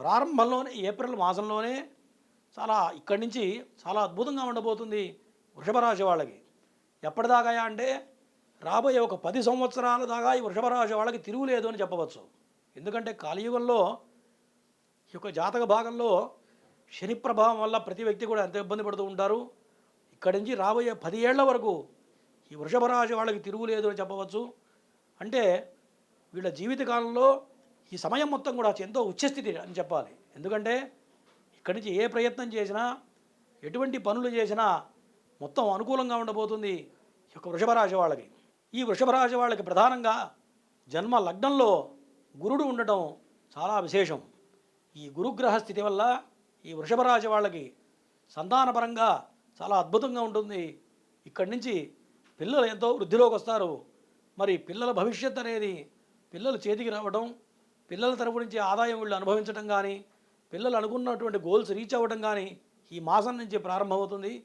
ప్రారంభంలోనే ఏప్రిల్ మాసంలోనే చాలా ఇక్కడి నుంచి చాలా అద్భుతంగా ఉండబోతుంది వృషభ రాశి వాళ్ళకి. ఎప్పటిదాకా అంటే రాబోయే ఒక పది సంవత్సరాల దాకా ఈ వృషభ రాశి వాళ్ళకి తిరుగులేదు అని చెప్పవచ్చు. ఎందుకంటే కలియుగంలో ఈ యొక్క జాతక భాగంలో శని ప్రభావం వల్ల ప్రతి వ్యక్తి కూడా ఎంత ఇబ్బంది పడుతూ ఉంటారు. ఇక్కడి నుంచి రాబోయే పది ఏళ్ళ వరకు ఈ వృషభ రాశి వాళ్ళకి తిరుగులేదు అని చెప్పవచ్చు. అంటే వీళ్ళ జీవితకాలంలో ఈ సమయం మొత్తం కూడా ఎంతో ఉచ్చస్థితి అని చెప్పాలి. ఎందుకంటే ఇక్కడి నుంచి ఏ ప్రయత్నం చేసినా ఎటువంటి పనులు చేసినా మొత్తం అనుకూలంగా ఉండబోతుంది ఈ యొక్క వృషభరాశి వాళ్ళకి. ఈ వృషభరాశి వాళ్ళకి ప్రధానంగా జన్మ లగ్నంలో గురుడు ఉండటం చాలా విశేషం. ఈ గురుగ్రహ స్థితి వల్ల ఈ వృషభరాశి వాళ్ళకి సంతానపరంగా చాలా అద్భుతంగా ఉంటుంది. ఇక్కడి నుంచి పిల్లలు ఎంతో వృద్ధిలోకి వస్తారు. మరి పిల్లల భవిష్యత్ అనేది పిల్లలు చేతికి రావడం పిల్లల తరపు నుంచి ఆదాయం వీళ్ళు అనుభవించడం కానీ పిల్లలు అనుకున్నటువంటి గోల్స్ రీచ్ అవ్వడం కానీ ఈ మాసం నుంచి ప్రారంభమవుతుంది.